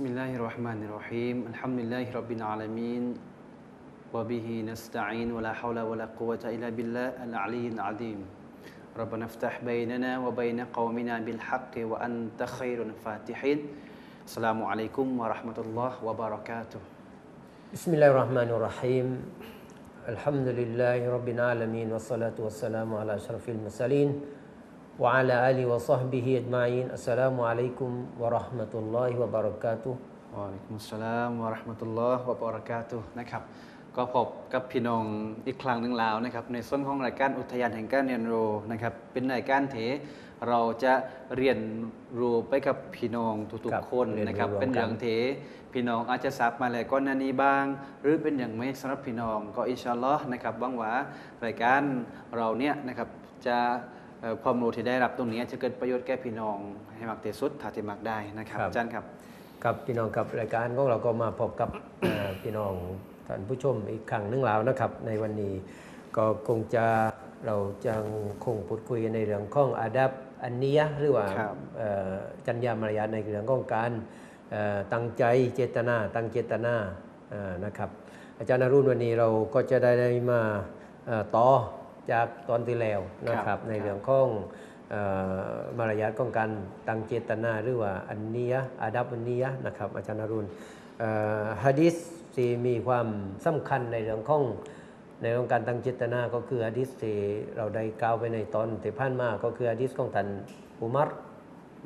بسم الله الرحمن الرحيم الحمد لله رب العالمين وبه نستعين ولا حول ولا قوة إلا بالله العلي العظيم ربنا افتح بيننا وبين قومنا بالحق وأنت خير الفاتحين السلام عليكم ورحمة الله وبركاته بسم الله الرحمن الرحيم الحمد لله رب العالمين والصلاة والسلام على أشرف المرسلين وعلى آله وصحبه أجمعين السلام عليكم ورحمة الله وبركاته วะอะลัยกุมุสสลามวะเราะห์มะตุลลอฮ์วะบะเราะกาตุฮ์นะครับ ก็พบกับพี่น้องอีกครั้งหนึ่งแล้วนะครับ ในส่วนของรายการอุทยานแห่งการเรียนรู้นะครับ เป็นรายการที่เราจะเรียนรู้ไปกับพี่น้องทุก ครับ ๆคน เรียนรู้ นะครับ ร่วมกัน เป็นอย่างที่พี่น้องอาจจะทราบมาแล้วก่อนหน้านี้บ้าง หรือเป็นอย่างไม่สำหรับพี่น้อง ก็อินชาอัลลอฮ์นะครับหวังว่ารายการเราเนี่ยนะครับจะเอ่อ ความรู้ที่ได้รับตรงนี้จะเกิดประโยชน์แก่พี่น้องให้มากที่สุดถ้าที่มากได้นะครับครับอาจารย์ครับกับพี่น้องกับรายการของเราก็มาพบกับเอ่อพี่น้องท่านผู้ชมอีกครั้งหนึงแล้วนะครับ ในวันนี้ก็คงจะเราจะคงพูดคุยในเรื่องของอาดับอันเนียะห์หรือว่าครับเอ่อจัญญามารยาทในเรื่องของการเอ่อตั้งใจเจตนา ตั้งเจตนาเอ่อนะครับ อาจารย์นรุณวันนี้เราก็จะได้มาเอ่อต่อ จากตอนที่แล้วนะคครัรับบในครับเรื่องของเอ่อมารยาทของการตั้งเจตนาหรือว่าอันเนียะห์อาดับอันเนียะห์นะครับอาจารย์นรุณเอ่อฮะดิษที่มีความสำคัญในเรื่องของในเรื่องการตั้งเจตนาก็คือฮะดิษที่เราได้กล่าวไปในตอนที่ผ่านมาก็คือฮะดิษของท่านอุมัร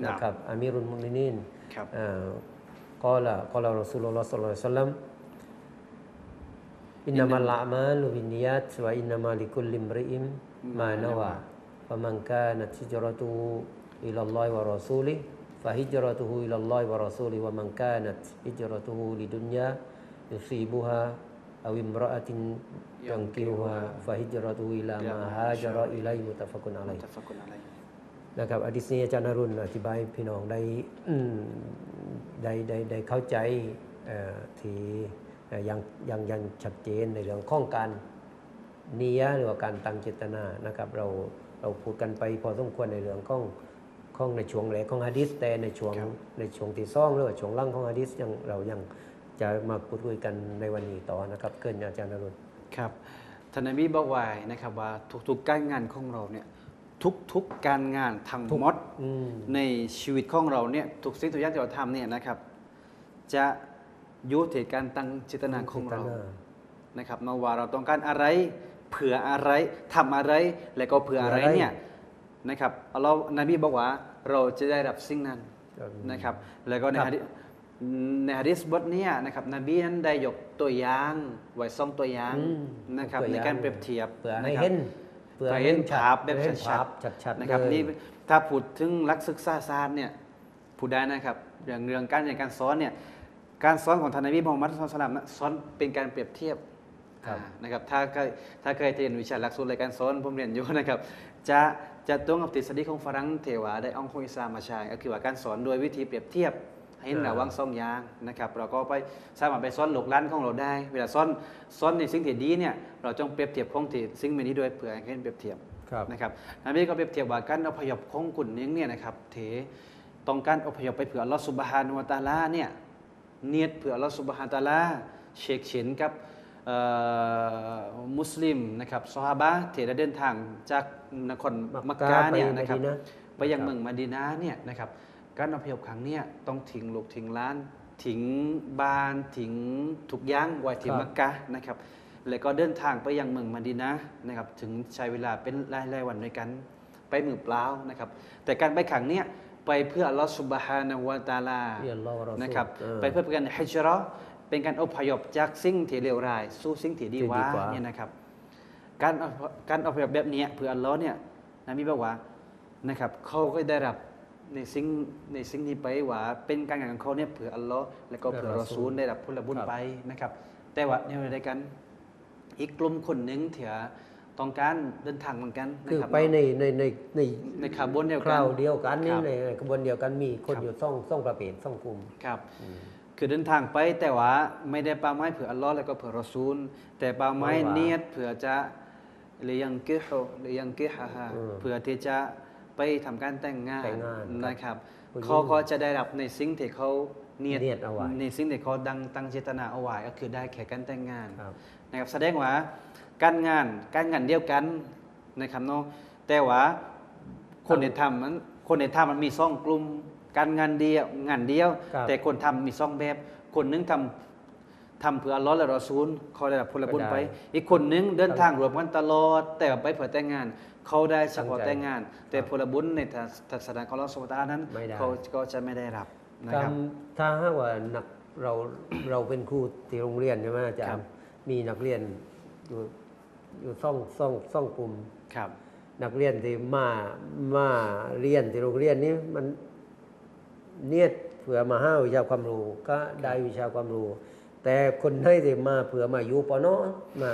นะครับอามีรุลมุมินีนครับกอลกอลรอสูลุลลอฮ์สัลลัลลอฮุอะลัยฮิวะซัลลัม อินนามัลอามาลุบินนิยัตวะอินนามาลิกุลลิมริอิมมานาวะฟะมันกานัตฮิจเราะตุอิลัลลอฮิวะรอซูลิฟะฮิจเราะตุอิลัลลอฮิวะรอซูลิวะมันกานัตฮิจเราะตุลิดุนยายุซีบุฮาอาวิมรอะตินยังกิวฮาฟะฮิจเราะตุอิลามาฮาจาระอิลัยมุตะฟักุนอะลัย มุตะฟักกุนอะลัย นะครับอดิษนี้อาจารย์นรุณอธิบายให้พี่น้องได้อืมได้ได้ได้เข้าใจเอ่อที่เอ่อ ยังยังยังชัดเจนในเรื่องของการนิยะหรือว่าการตั้งเจตนานะครับ เราเราพูดกันไปพอสมควรในเรื่องของของในช่วงแรกของฮะดิษแต่ในช่วงครับในช่วงที่สองหรือว่าช่วงหล่างของฮะดิษยังเรายังจะมาพูดคุยกันในวันนี้ต่อนะครับ เกินอาจารย์นรุณครับท่านนบีบอกไว้นะครับว่าทุกๆการงานของเราเนี่ยทุกๆการงานทั้งหมดอืมในชีวิตของเราเนี่ยทุกสิ่งทุกอย่างที่เราทำเนี่ยนะครับ จะอ ยู่ที่การตั้งเจตนาของเราเจตนานะครับมาว่าเราต้องการอะไรเผื่ออะไรทำอะไร และก็เผื่ออะไรเนี่ยนะครับอัลลอฮ์นบีบอกว่าเราจะได้รับสิ่งนั้นครับนะครับ แล้วก็ในครับฮะดิษในฮะดิษบทเนี้นะครับนบีนั้นได้ยกตัวอย่างไว้สองตัวอย่างอืมนะครับตัวอในย่างการเปรียบเทียบเพื่อให้ะครับเห็นเพื่อเห็นภาพแบบเพื่อเห็นชัภาดพชัดๆนะครับเลยนี่ถ้าพูดถึงหลักศึกษาศาสตร์เนี่ยพูดได้นะครับอย่างเรื่องการเรียนการสอนเนี่ย การสอนของท่านนบีมุฮัมมัดสุลลัลลอฮุอะลัยฮิวะซัลลัมนะสอนเป็นการเปรียบเทียบครับอ่านะครับถ้าเคยถ้าเคยเรียนวิชาหลักสูตรรายการสอนผมเรียนอยู่นะครับจะจะตรงกับทฤษฎีของฝรั่งเทวาได้เองของอิสลามมาใช้ก็คือว่าการสอนโดยวิธีเปรียบเทียบให้เห็นระหว่างสองอย่างนะครับเราก็ไปสามารถไปสอนหลกล้านของเราได้ เวลาสอนสอนในสิ่งที่ดีเนี่ยเราจงเปรียบเทียบของที่สิ่งไม่ดีด้วยเพื่อให้เห็นเปรียบเทียบครับนะครับนบีก็เปรียบเทียบว่าการอพยพของกุนนี้เนี่ยนะครับเถต้องการอพยพไปเผื่ออัลลอฮฺสุบฮานุวะตะอาลาเนี่ย เนียดเผื่ออัลลอฮฺสุบฮานะฮูวะตะอาลาเชกเฉินกับเอ่อมุสลิมนะครับซอฮาบะห์ที่ได้เดินทางจากนครมักกะเนี่ยนะครับไปมะดีนะไปยังเมืองมาดีนาเนี่ยนะครับการอพยพครั้งเนี้ต้องทิ้งลูกทิ้งล้านทิ้งบ้านทิ้งทุกอย่างไว้ที่ครับมักกะนะครับแล้วก็เดินทางไปยังเมืองมาดีนะนะครับถึงใช้เวลาเป็นหลายๆวันด้วยกันไปมือเปล่านะครับแต่การไปครั้งเนี้ย ไปเพื่ออัลลอฮฺสุบฮานะฮูวะตะอาลาเพื่ออัลลอฮ์วะรอซูลนะครับเออไปเพื่อเป็นการฮิจเราะห์เป็นการอพยพจากสิ่งที่เลวร้าย สู่สิ่งที่ดีที่ดีว่ากว่าเนี่ยนะครับ การอพการอพยพแบบเนี้ยเพื่ออัลลอฮ์เนี่ยนบีบอกว่านะครับเขาก็ได้รับในสิ่งในสิ่งนี้ไปว่า เป็นการงานของเขาเนี่ยเผื่ออัลลอฮ์แล้วก็เผื่อรอซูลได้รับผลบุญไปนะครับ แต่ว่าในเวลาเดียวกันอีกกลุ่มคนหนึ่งเถอะ ต้องการเดินทางเหมือนกันนะคือครับไปในในในในในขบวนเดียวคกันราวเดียวกันนี่ครับในขบวนเดียวกันมีคนครับอยู่ซ่องซ่องประเภทซ่องกลุ่มครับคือเดินทางไปแต่ว่าไม่ได้เป้าหมายเผื่ออัลลอฮ์แล้วก็เผื่อรอซูล แต่เป้าหมายเพราะว่าเนียดเผื่อจะเลียงกิฮุเลียงกิฮะฮะเออเผื่อที่จะไปทำการแต่งงานแต่งงานนะครับผู้หญิงเขาก็จะได้รับในสิ่งที่เขา เนียดเนียดเอาไว้ในสิ่งที่เขาดังตั้งเจตนาเอาไว้ก็คือได้แค่การแต่งงานครับนะครับแสดงว่าการงานการงานเดียวกันนะครับเนาะแต่ว่าคนในทำมันคนในทำมันมีซ่องกลุ่มการงานเดียวงานเดียวครับแต่คนทำมีซ่องแบบ คนหนึงทำทำเพื่ออัลลอฮ์และรอซูลเขาได้รับผลบุญไป อีกคนหนึงเดินทางรวมกันตลอด แต่ว่าไปเพื่อแต่งงาน เขาได้เฉพาะแต่งงาน แต่ผลบุญในทัศนะของเราสมตานั้นไม่ได้เขาก็จะไม่ได้รับ นะกรครรับมถ้าหากว่านักเราเราเป็นครูที่โรงเรียนใช่ไหมอาจารครับย์มีนักเรียนอยู่อยู่ซ่องซ่องซ่องกลุ่มครับ นักเรียนที่มามาเรียนที่โรงเรียนนี้มันเนียดเผื่อมาห้าวิชาความรู้ ก็ได้วิชาความรู้ แต่คนให้ที่มาเผื่อมาอยู่ปอนอมา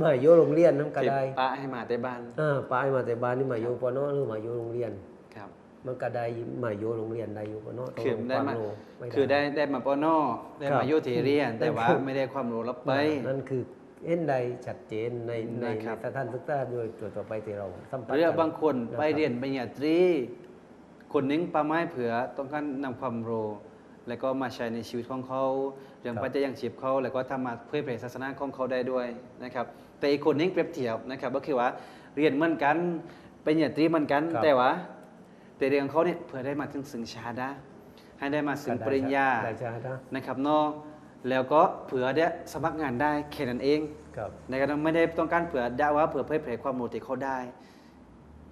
มาอยู่โรงเรียนนั้นก็ได้ป้าให้มาแต่บ้านอ่าป้ายมาแต่บ้านนี่มาอยู่ปอนอหรือมาอยู่โรงเรียนครับ มันก็ได้มาอยู่โรงเรียนได้อยู่ปอนอคือได้มารู้ม่คือได้ได้มาปอนอได้ครับมาโยธีเรียน แต่ว่านั่นคือไม่ได้ความรู้รับไปนั่นคือเห็นได้ชัดเจนในในนะครับในสถานศึกษาโดยตัวต่อไปที่เราสัมผัสหรือกันบางคนนะไปรับเรียนปริญญาตรี คนหนึงปาไม้เผื่อต้องการนำความรู้แล้วก็มาใช้ในชีวิตของเขาเรื่องครับปัจจัยยังชีพเขาแล้วก็ทำมาเพื่อเผยศาสนาของเขาได้ด้วยนะครับ แต่อีกคนหนึงเปรียบเทียบนะครับ ก็คือว่าเรียนเหมือนกันปริญญาตรีเหมือนกันครับแต่ว่า แต่เรียนของเขาเนี่ยเพื่อได้มาถึงสึงชาดาให้ได้มาสึงปริญญาได้ชาดานะครับเนอะแล้วก็เผื่อได้สมัครงานได้แค่นั้นเองครับในการไม่ได้ต้องการเผื่อได้ว่าเผื่อเผยแผ่ความรู้ที่เขาได้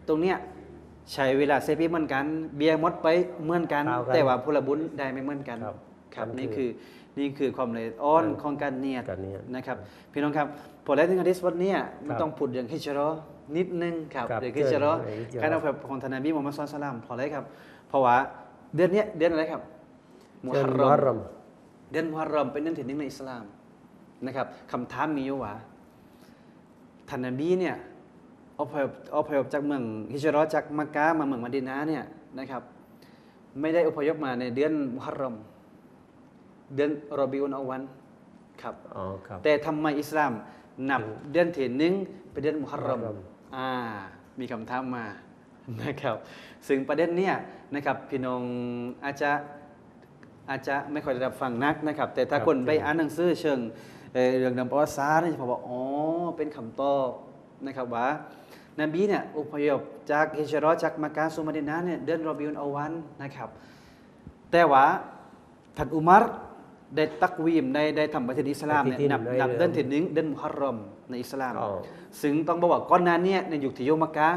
ตรงเนี้ยใช้เวลาเซฟีเหมือนกัน เบียร์หมดไปเหมือนกันเท่ากัน แต่ว่าพลบุญได้ไม่เหมือนกันครับครับนั่นนี่คืคืออนี่คือความละเอียดอ่อนครับของการเนียดการเนียดนะครับพี่น้องครับพอแล้วถึงฮะดิษวันเนี้ยมันครับต้องพูดอย่างฮิจเราะห์ นิดนึงครับครับเรื่องฮิจเราะห์เรื่องฮิจเราะห์การเอาแบบของท่านนบีมุฮัมมัดศ็อลลัลลอฮุอะลัยฮิวะซัลลัมพอแล้วครับ เพราะว่าเดือนเนี้ยเดือนอะไรครับมุเชิฮัญรมุรอฮัรรอม ม เดือนมุฮัรรอมเป็นเดือนที่หนึ่งในอิสลามนะครับคำถามมีอยู่ว่าท่านนบีเนี่ยอพยพอพยพจากเมืองฮิจเราะห์จากมักกะมาเมืองมะดีนะห์เนี่ยนะครับ ไม่ได้อพยพมาในเดือนมุฮัรรอม เดือนรอบิอุนอาวันครับ อ๋อครับ แต่ทำไมอิสลามนับเดือนที่หนึ่งเป็นเดือนมุฮัรรอม มุฮัรรอม อ่ามีคำถามมานะครับซึ่งประเด็นเนี้ยนะครับพี่น้องอาจจะอาจจะไม่ค่อยได้รับฟังนักนะครับ แต่ถ้าคนไปอ่านหนังสือเชิงเอ่อเรื่องนำประวัติศาสตร์นี่จะพบว่าอ๋อเป็นคำตอบนะครับว่านบีเนี่ยอพยพจากฮิจเราะห์จากมักกะสู่มะดีนะห์เนี่ยเดือนรอบิอุนอาวันนะครับ แต่ว่าท่านอุมัร ได้ตักวีมได้ได้ทำประเทศอิสลามเนี่ยปฏิทินนับได้นับเลยเดือนที่หนึ่งเดือนมุฮัรรอมในอิสลามอ๋อซึ่งต้องบอกว่าก่อนหน้าเนี้ในยุคที่โยมมักกะ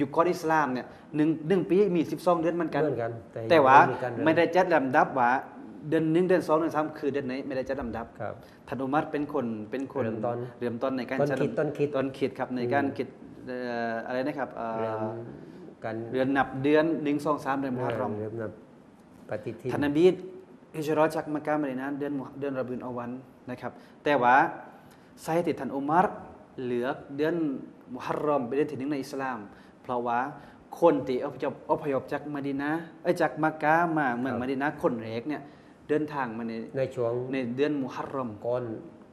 ยุคก่อนอิสลามเนี่ยหนึ่งหนึ่งปีมี12เดือนเหมือนกันเหมือนกันแต่แต่ว่าไม่มีการเดือนไม่ได้จัดลำดับว่าเดือนหนึ่งเดือนสองเดือนสามคือเดือนไหนไม่ได้จัดลำดับครับท่านอุมัรเป็นคนเป็นคนเริ่มต้นเริ่มต้นในการต้นจัดคิดต้นคิดต้นคิดครับในการคิดเอ่ออะไรนะครับเอ่อเรื่องการเดือนนับเดือนหนึ่งสองสามเดือนมุฮัรรอมเรื่องนับปฏิทินท่านนบี ฮิจเราะห์จากมักกะมาดีนะห์เดือนมุเดือนรอบิอุนอาวันนะครับ แต่ว่าสาเหตุที่ท่านอุมัรเหลือกเดือนมุฮัรรอมเป็นเดือนที่หนึ่งในอิสลาม เพราะว่าคนที่อพยพอพยพจากมะดีนะห์เอ้ยจากมักกะมาเมืองมะดีนะห์คนแรกเนี่ยเดินทางมาในในช่วงในเดือนมุฮัรรอมก่อน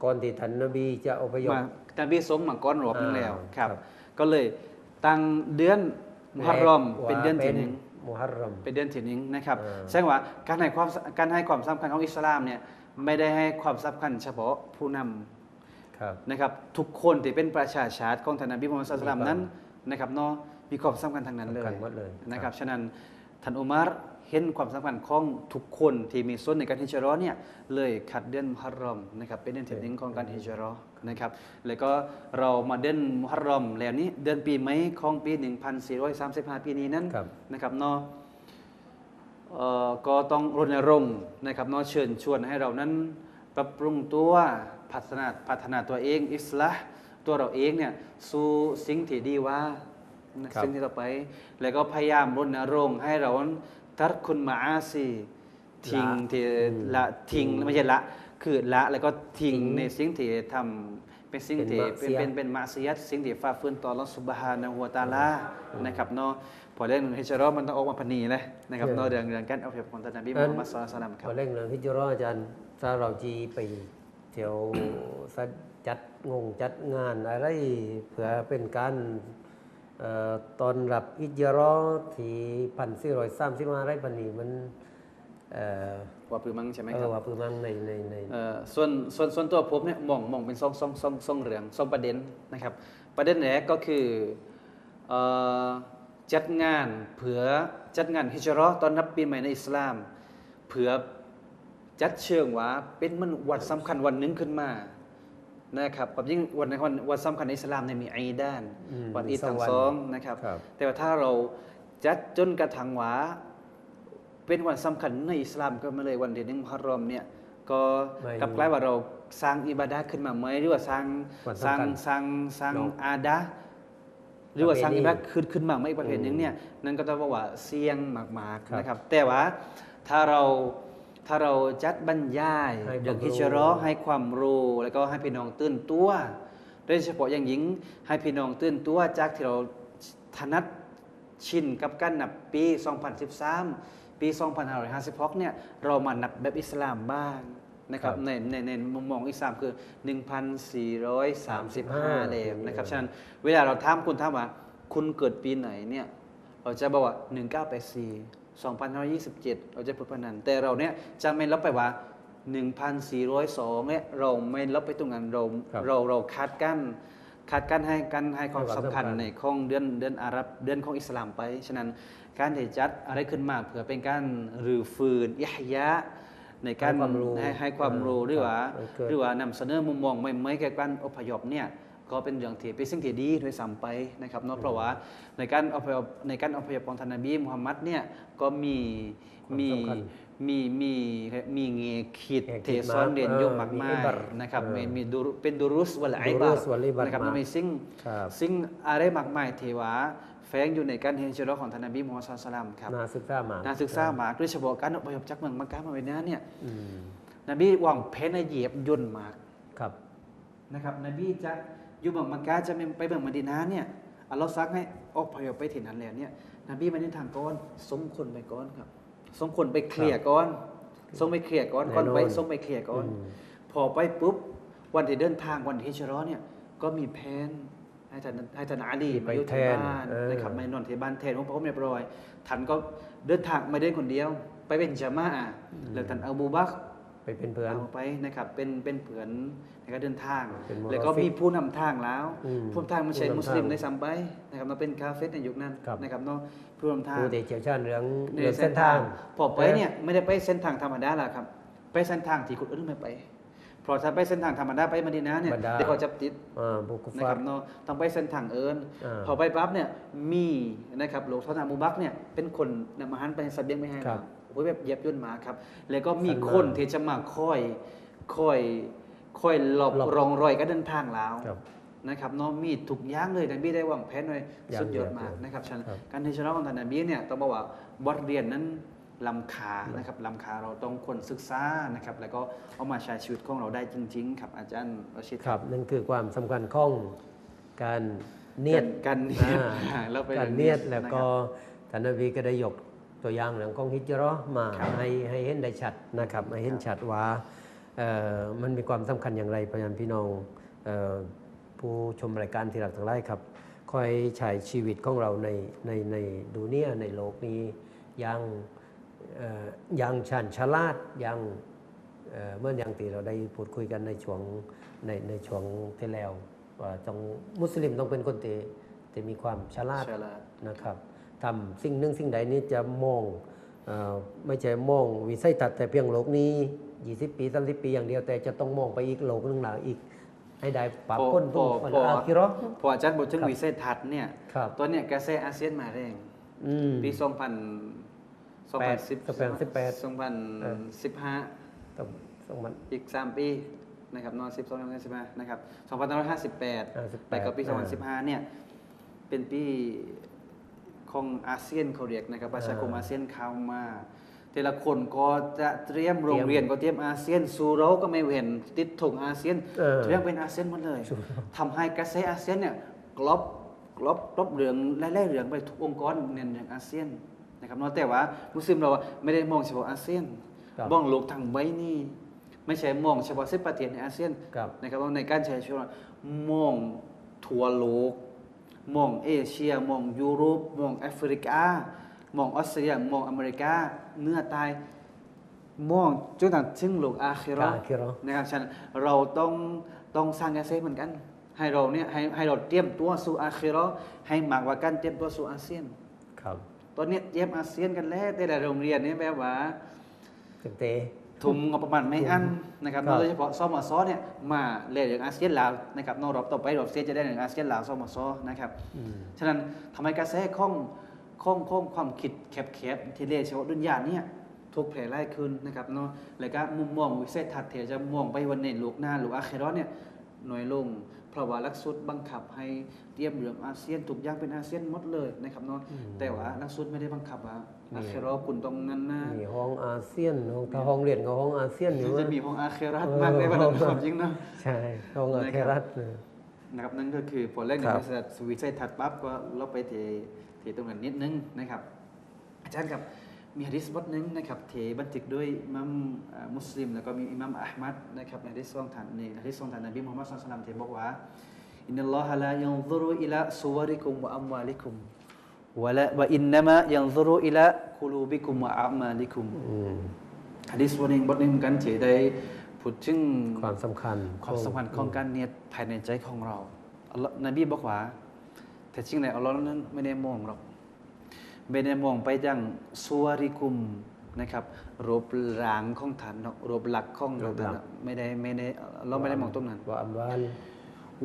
ก่อนที่ท่านนบีจะอพยพมาท่านนบีทรงมาก่อนรอบนึงแล้วอ่าครับครับ ก็เลยตั้งเดือนมุฮัรรอมเป็นเดือนที่หนึ่ง มุฮัรรอมเป็นเดือนที่หนึ่งนะครับอ่าแสดงว่าการให้ความการให้ความสำคัญของอิสลามเนี่ยไม่ได้ให้ความสำคัญเฉพาะผู้นำครับนะครับทุกคนที่เป็นประชาชาติของท่านนบีมุฮัมมัดศ็อลลัลลอฮุอะลัยฮิวะซัลลัมมีความนั้นนะครับเนาะมีความสำคัญทางนั้นเลยสำคัญหมดเลยนะครับครับฉะนั้นท่านอุมัร เห็นความสำคัญของทุกคนที่มีส่วนในการฮิจเราะห์เนี่ยเลยขัดเดือนมุฮัรรอมนะครับเป็นเดือนที่หนึ่งของการฮิจเราะห์นะครับแล้วก็เรามาเดือนมุฮัรรอมแล้วนี้เดือนปีไหมของปี 1435 ปีนี้นั้นครับนะครับเนาะเอ่อก็ต้องรณรงค์นะครับเนาะเชิญชวนให้เรานั้นปรับปรุงตัวพัฒนาพัฒนาตัวเองอิสลาห์ตัวเราเองเนี่ยสู่สิ่งที่ดีว่านะครับสิ่งที่ต่อไป แล้วก็พยายามรณรงค์ให้เรา ตัดคุณมาอาซีทิ้งที่ละทิ้งไม่ใช่ละ คือละแล้วก็ทิ้งทิ้งในสิ่งที่ทำเป็นสิ่งที่เป็นเป็นมะเสียเป็นเป็นมาซียัตสิ่งที่ฝ่าฝืนต่ออัลลอฮฺซุบฮานะฮูวะตะอาลานะครับเนาะพอเรื่องฮิจเราะห์มันต้องออกมาพนีเลยนะครับเนาะเรื่องเรื่องการเอาเปรียบของท่านนบีมุฮัมมัดศ็อลลัลลอฮุอะลัยฮิวะซัลลัมคพรับอเร่งเรื่องฮิจเราะห์อาจารย์ถ้าเราจีไปเที่ยวสัดจัดงงจัดงานอะไรเพื่อเป็นการเอ่อ ตอนรับฮิจเราะห์ที่พันสี่ร้อยสามสิบห้าไรพันนี้มันเอ่อว่าปือมังใช่ไหมเอครัอบว่าปือมังในในในเอ่อส่วนส่วนส่วนตัวผมเนี่ยมองมองเป็นสองสองสองสองเรื่องสองประเด็นนะครับ ประเด็นแรกก็คือเอ่อจัดงานเผื่อจัดงานฮิจเราะห์ตอนรับปีใหม่ในอิสลาม เผื่อจัดเชิงว่าเป็นมันวันสำคัญวันหนึ่งขึ้นมา นะครับความยิ่งวันวันวันสำคัญในอิสลามเนี่ยมีอีดานอืมวันอีดสองทั้งวันสองนะครับครับ แต่ว่าถ้าเราจัดจนกระทั่งว่าเป็นวันสำคัญในอิสลามก็มาเลยวันเดือนหนึ่งมุฮัรรอมเนี่ยก็ไม่กลับกลายว่าเราสร้างอิบาดะห์ขึ้นมาไหมหรือว่าสร้างวันสำคัญสร้างสร้างสร้างเนาะอาดะห์หรือว่าสร้างประเพณีอิบาดะห์ขึ้นขึ้นมาไหมอีกประเภทหนึงเนี่ยนั่นก็ต้องบอกว่าเสี่ยงมากครับๆนะครับ แต่ว่าถ้าเรา ถ้าเราจัดบรรยายให้ความเรื่องรู้ฮิจเราะห์ให้ความรู้ แล้วก็ให้พี่น้องตื่นตัวโดยเฉพาะอย่างยิ่งให้พี่น้องตื่นตัวจากที่เราถนัดชินกับการนับปี 2013 ปี 2556เนี่ยเรามานับแบบอิสลามบ้างนะครับครับในในในมุมมองอิสลามคือ 1,435เดมนะครับฉะนั้นเวลาเราถามคุณถามว่า คุณเกิดปีไหนเนี่ยเราจะบอกว่า 1984 2527 เราจะพูดพนันแต่เราเนี่ยจะไม่ลบไปว่า 1,402เนี่ยเราไม่ลบไปตรงนั้นเราครับเราเราคาดกั้นคาดกั้นให้กันให้ความให้ความสำคัญสำคัญในของเดือนเดือนอาหรับเดือนของอิสลามไป ฉะนั้นการที่จัดอะไรขึ้นมาเพื่อเป็นการรื้อฟื้นอิหยะในการให้ความรู้ให้ให้ความรู้หรือว่าครับเกิดหรือว่านำเสนอมุมมองใหม่ๆเกี่ยวกับการอพยพเนี่ย ก็เป็นเรื่องที่เป็นสิ่งที่ดีด้วยซ้ำไปนะครับเนาะเพราะว่าในการอพยพในการอพยพของท่านนบีมุฮัมมัดเนี่ยก็มีมีความสำคัญมีมีมีเงียคิดแง่คิดเทสอนเรียนมากโยมเออมากมีมาอิยบารนะครับเออมีมีดุรุเป็นดุรุสวัลไอบาดุรุสวัลอิบารนะครับมากมีสิ่งครับสิ่งอะไรมากมายที่ว่าแฝงอยู่ในการเฮจเราะห์ของท่านนบีมุฮัมมัดศ็อลลัลลอฮุอะลัยฮิวะซัลลัมครับน่าศึกษามากน่าศึกษามากโดยเฉพาะการอพยพจากเมืองมักกะห์มาเมดินาเนี่ยอืมนบีวางแผนในเหยียบย่นต์มากครับนะครับ นบีจะ อยู่เมืองมักกะห์จะไปเมืองมะดีนาเนี่ยอัลลอฮ์ซักให้อพยพไปที่นั้นแล้วเนี่ยนบีมาในทางก่อนสมคนไปก่อนครับสมคนไปเคลียร์ก่อนส่งไปเคลียร์ก่อนก่อนไปแน่นอนส่งไปเคลียร์ก่อนอืมพอไปปุ๊บวันที่เดินทางวันที่ฮิจเราะห์เนี่ยก็มีแผนให้ท่านให้ท่านอาลีมาอยู่ที่บ้านเออนะครับมานอนที่บ้านแทนผมพร้อมเรียบร้อยท่านก็เดินทางไม่ได้คนเดียว ไปเป็นจามาอะห์แล้วท่านอบูบักร ไปเป็นเพื่อนเอาไปนะครับเป็นเป็นเผือนในการเดินทางเป็นมุราฟิกแล้วก็มีผู้นำทางแล้วอืมผู้นำทางไม่ใช่ผู้นำมุสลิมทางในสัมไปนะครับเราเป็นคาเฟ่ในยุคนั้นครับนะครับเนาะผู้นำทางผู้ที่เชี่ยวชาญเรื่องในเรื่องเส้นทางพอไปเนี่ยไม่ได้ไปเส้นทางธรรมดาละครับ ไปเส้นทางที่คนอื่นไม่ไปเพราะถ้าไปเส้นทางธรรมดาไปมะดีนาเนี่ยบรรดาเดี๋ยวเขาจับติดอ่าบุกุนะฟาครรับเนาะต้องไปเส้นทางเอิญอ่าพอไปปั๊บเนี่ยมีนะครับหลวงท่านอามูบักรเนี่ยเป็นคนนำอาหารไปเสบียงไปให้ครัเราบ โอ้ยแบบเหยียบย่นหมาครับ แล้วก็มีสันมาคนที่จะมาคอยคอยคอยหลบหลบรองรอยการเดินทางแล้วครับนะครับเนาะมีทุกอย่างเลยนบีได้วางแผนไว้อย่างสุดยอดเดียวมากนะครับฉะนันครับการที่ชนะของท่านนบีเนี่ยต้องบอกว่าบทเรียนนั้นลำคานะครับลำคาเราต้องคนศึกษานะครับ แล้วก็เอามาใช้ชีวิตของเราได้จริง ๆ ครับอาจารย์วชิตครับนั่นคือความสำคัญของการเนียดการเนียดอ่าแล้วไปการเนีเนียยดดแล้วนะครับก็ท่านนบีก็ได้ยก ตัวอย่างเรื่องของฮิจเราะห์มาครับให้ให้เห็นได้ชัดนะครับให้เห็นชัดว่าเอ่อมันมีความสำคัญอย่างไรเพราะฉะนั้นพี่น้องเอ่อผู้ชมรายการที่รักทั้งหลายครับคอยใช้ชีวิตของเราในในในดูเนียในโลกนี้อย่างเอ่ออย่างชันฉลาดอย่างเอ่อเมื่ออย่างที่เราได้พูดคุยกันในช่วงในในช่วงที่แล้วว่าต้องมุสลิมต้องเป็นคนที่ที่มีความฉลาดใช่แล้วนะครับ ทำสิ่งหนึ่งสิ่งใดนี้จะมองเออไม่ใช่มองวิสัยทัศน์แต่เพียงโลกนี้ 20 ปี 30 ปีอย่างเดียวแต่จะต้องมองไปอีกโลกหนึงหลังอีก ให้ได้ปรับพอพ้นทุกพอวันพออาคิเราะห์พออาจารย์บอกถึงครับวิสัยทัศน์เนี่ยครับตัวเนี่ยกระแสอาเซียนมาแรงอืมปี2000 2010 2018 2015ต้องต้องมันอีก 3 ปีนะครับเนอน12 2015นะครับ2558 58แต่ก็ปีอ่า2015เนี่ยเป็นปี ของอาเซียนเขาเรียกนะครับประชาคมอ่าอาเซียนเข้ามา แต่ละคนก็จะเตรียมโรงเตรียมเรียนก็เตรียมอาเซียนสู่เราก็ไม่เว้นติดถงอาเซียนเออเตรียมเป็นอาเซียนหมดเลยทำให้กระแสอาเซียนเนี่ยกลบกลบกลบเหลืองไล่ๆเหลืองไปทุกองค์กรในอย่างอาเซียนนะครับเนาะแต่ว่ามุสลิมเราอะไม่ได้มองเฉพาะอาเซียนครับมองโลกทั้งใบนี้ไม่ใช่มองเฉพาะสิบประเทศในอาเซียนครับนะครับว่าในการใช้ชีวิตมองทั่วโลก มองเอเชีย มองยุโรป มองแอฟริกามองออสเตรเลียมองอเมริกาเนื้อใตายมองจนถึงโลกอาคิเราะห์อาคิเราะห์นะครับฉะนั้นเราต้องต้องสร้างอาเซียนเหมือนกัน ให้เราเนี่ยให้ให้เราเตรียมตัวสู่อาคิเราะห์ให้มากกว่าการเตรียมตัวสู่อาเซียนครับตอนนี้เตรียมอาเซียนกันแล้วแต่ละโรงเรียนเนี่ยแบบว่าเต็มเตะ ทุมงบประมาณไม่อันนะครับครับโดยเฉพาะซมซเนี่ยมาเล่นอย่างอาเซียนลาวนะครับนอกรอบต่อไปรอบเซียนจะได้อย่างอาเซียนลาวซมซนะครับอืมฉะนั้นทำให้กระแสข้องข้องข้องความคิดแคบๆที่เรียกเฉพาะดุนยาเนี่ยถูกแผ่ไล่ขึ้นนะครับเนาะแล้วก็มุมมองวิสัยทัศน์ที่จะมองไปวันในโลกหน้าโลกอาเคเราะห์เนี่ยน้อยลง เพราะว่าหลักสูตรบังคับให้เตรียมเรื่องอาเซียนทุกอย่างเป็นอาเซียนหมดเลยนะครับเนาะแต่ว่าหลักสูตรไม่ได้บังคับว่า อาเคเราะห์คุณต้องนั้นนะมีห้องอาเซียนห้องถ้าห้องเรียนก็ห้องอาเซียนอยู่จะนะมีของอาเครัตเออมากในวันนั้นความจริงเนาะใช่ห้องอาเครัตนะนะครับนั่นก็คือผลแรกในครับบริษัทสวิตเซอร์ถัดปั๊บก็เราไปเทเทตรงนั้นนิดนึงนะครับ อาจารย์ครับมีฮะดิษบทหนึงนะครับเทบันทึกด้วยอิหมัมอ่ามุสลิม แล้วก็มีอิหมัมอัลมัดนะครับในฮะดิษสองฐานนี่ฮะดิษสองฐานนบีมุฮัมมัดศ็อลลัลลอฮุอะลัยฮิวะซัลลัมเทบอกว่าอินนัลลอฮะลายันซุรุอิลาซุวริกุมวะอัมวาลิกุม วะละวะอินนามะยันซุรุอิลากุลูบิกุมวะอามาลิกุมอืมฮะดิษบทหนึงบทหนึงเหมือนกันที่ได้พูดถึงความสำคัญความสำคัญของการเนียดภายในใจของเราอัลลอฮ์นบีบอกว่าแต่จริงในอัลลอฮ์นั้นไม่ได้มองหรอกไม่ได้มองไปยังสุวาริกุมนะครับรูปร่างของฐานเนาะรูปหลักของรูปหลักฐานไม่ได้ไม่ได้เราไม่ได้มองตรงนั้นว่าอัมวาล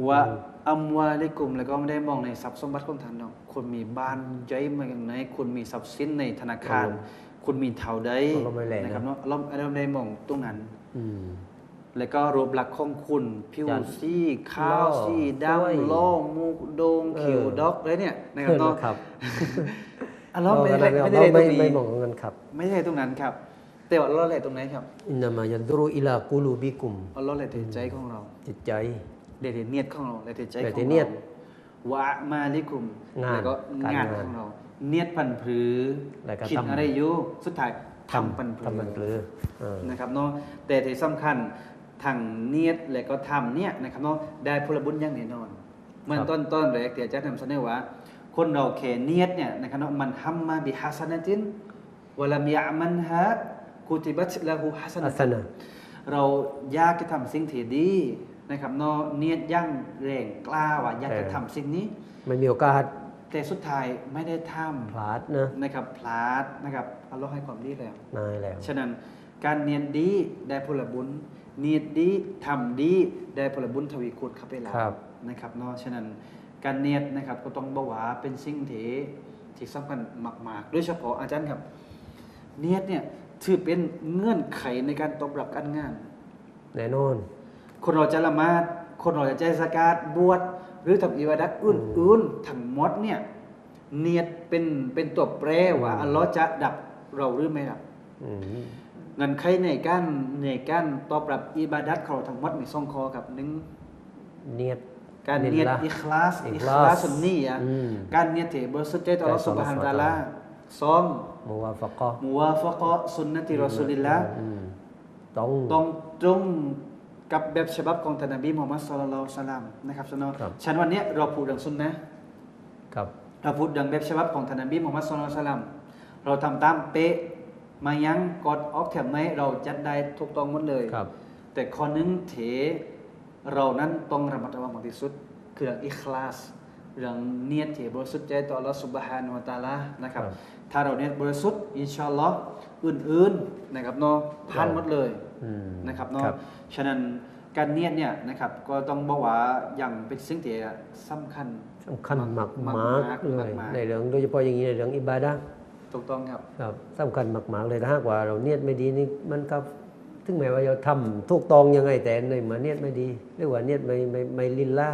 ว่าอัมวาลิกุมแล้วก็ไม่ได้มองในทรัพย์สมบัติของฐานเนาะคุณมีบ้านใหญ่มาอย่างไรคุณมีทรัพย์สินในธนาคาร คุณมีเท่าใดเราไม่แลนะนะครับเนาะเราเราไม่ได้มองตรงนั้นอืมแล้วก็รูปลักษณ์ของคุณ ผิวจัดสีขาวล่อสีสวยดำล่อมูกโดงเออขิวดอกอะไรเนี่ยนะครับเนาะครับอัลลอฮ์ไม่ได้ไม่ได้เราเลยตรไม่งนี้ไม่มองเงินครับ ไม่ได้ตรงนั้นครับแต่ว่าอัลลอฮ์เลยตรงไหนครับอินนามายันดุรุอิลากูลูบิกุมอัลลอฮ์เลยที่ใจของเราจิตใจ เลยที่เนียดของเราเลยที่ใจขเลอยงที่เราเนียดวะมาลิกุมงานแล้วก็การงานงานของเรา เนียดพันผือแล้วก็คิดทำอะไรอยู่สุดท้ายทำพันผืทำมันเปลือเออนะครับเนาะแต่ที่สำคัญทางเนียดและก็ทำเนี่ยนะครับเนาะได้พลบุญอย่างแน่นอนเหมันครับต้นต้นแรกที่อาจารย์นำเสนอว่า คนเราแค่เนียดเนี่ยนะครับเนาะมันฮัมมาบิฮัสนะตินวะลัมยะมันฮะกุติบัตละหูฮัสนะอัสนะเราอยากจะทำสิ่งที่ดี นะครับเนาะเนียดยั่งแรงกล้าว่าอยากจะทำสิ่งนี้ไม่มีโอกาส แต่สุดท้ายไม่ได้ทพลาดนะำนะครับพลาดนะครับอัลลอฮ์ให้ความดีแล้วนายแล้ว ฉะนั้นการเนียนดีได้ผลบุญเนียดดีทำดีได้ผลบุญทวีคูณเข้าไปแล้วครับนะครับเนาะฉะนั้นการเนียดนะครับก็ต้องบอกว่าเป็นสิ่งที่ที่สำคัญมากๆโดยเฉพาะอาจารย์ครับ เนียดเนี่ยถือเป็นเงื่อนไขในการตอบรับการงาน แน่นอน คนเราจะละหมาดคนเราจะใจสกาดบวชหรือทำอิบาดัตอื่นๆทั้งหมดเนี่ยเนียดเป็นเป็นตัวแปรว่าอัลลอฮ์จะดับเราหรือไม่ดับอืมเงินไขในการในการตอบรับอิบาดัตของเราทั้งหมดมีสองคอกับหนึ่งเนียดการเนียดละอิคลาสอิอิคคลาสลาสนี่อะอืมการเนียดเถบริสุทธิ์ใจต่ออัลลอฮ์ใจสุต่บอฮาอันลลอฮ์ตะอาลาสองมุวาฟะกะมุวาฟะกะสุนนะติรอซูลิลละอืมต้องต้องตรง กับแบบฉบับของท่านนบีมุฮัมมัดศ็อลลัลลอฮุอะลัยฮิวะซัลลัมนะครับฉะนั้นครับฉันวันเนี้ยเราพูดเรื่องสุนนะห์ครับเราพูดดังแบบฉบับของท่านนบีมุฮัมมัดศ็อลลัลลอฮุอะลัยฮิวะซัลลัมเราทำตามเป๊ะมายังกดออกแถมไหมเราจัดได้ถูกต้องหมดเลยครับ แต่ข้อหนึงเถเรานั้นต้องระมัดระวังมากที่สุด คือเรื่องอิคลาสเรื่องเนียดที่บริสุทธิ์ใจต่ออัลลอฮฺสุบฮานะฮูวะตะอาลานะครับครับ ถ้าเราเนียดบริสุทธิ์อินชาอัลลอฮ์อื่นๆนะครับเนาะผ่านหมดเลยอืม นะครับเนาะครับฉะนั้นการเนียดเนี่ยนะครับก็ต้องบอกว่าอย่างเป็นสิ่งที่สำคัญสำคัญมากมากมากๆเลยมากๆในเรื่องโดยเฉพาะอย่างนี้ในเรื่องอิบาดะห์ถูกต้องครับครับสำคัญมากๆเลยถ้าหากว่าเราเนียดไม่ดีนี่มันก็ถึงแม้ว่าเราทำถูกต้องยังไงแต่ในเมื่อเนียดไม่ดีหรือว่าเนียดไม่ไม่ไม่ลินละ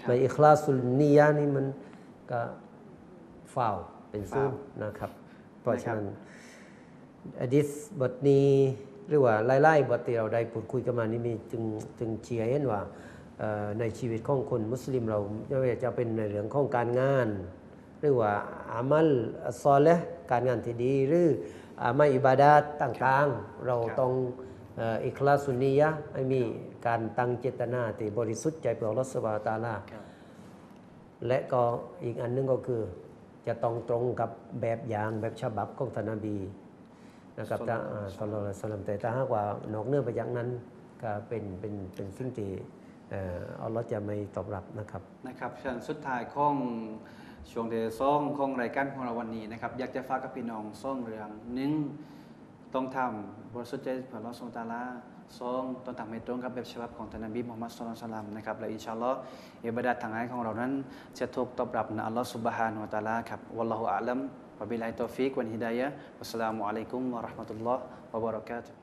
ครับไม่อิคลาสุลนียะห์นี่มันก็ฟาวเป็นซูนฟาวนะครับเพราะนะครับฉะนั้นอะดิษบทนี้ หรือว่าไล่ๆบทที่เราได้พูดคุยกันมานี่มีจึงจึงเชียร์เห็นว่าในชีวิตของคนมุสลิมเราไม่ว่าจะเป็นในเรื่องของการงาน หรือว่าอามัลซอเลห์การงานที่ดีหรืออามัลอิบาดาตต่างๆ เราต้องอิคลาสุนียะให้มีการตั้งเจตนาที่บริสุทธิ์ใจเพื่ออัลสุบฮาตาลาและก็อีกอันหนึงก็คือจะต้องตรงกับแบบอย่างแบบฉบับของท่านนบี นะครับถ้าอ่าสัลลัลลอฮุอะลัยฮิวะสัลลัมแต่ถ้าหากว่านอกเหนือไปจากนั้นก็เป็นเป็นเป็นสิ่งที่เอ่ออัลลอฮ์จะไม่ตอบรับนะครับนะครับเชิญสุดท้ายของช่วงเดซ่องของรายการของเราวันนี้นะครับ อยากจะฝากกับพี่น้องซ่องเรื่องหนึ่งต้องทำบริสุทธิ์ใจเพื่ออัลลอฮ์สุลตาลาสองต้องทำให้ตรงกับแบบฉบับของท่านนบีมุฮัมมัดสุลลัลสลัมนะครับและอินชาอัลลอฮ์อิบาดะห์ทางงานของเรานั้น จะถูกตอบรับในอัลลอฮ์สุบฮานุวะตะอาลาครับวัลลอฮุอาลัม วะบิลลาฮิ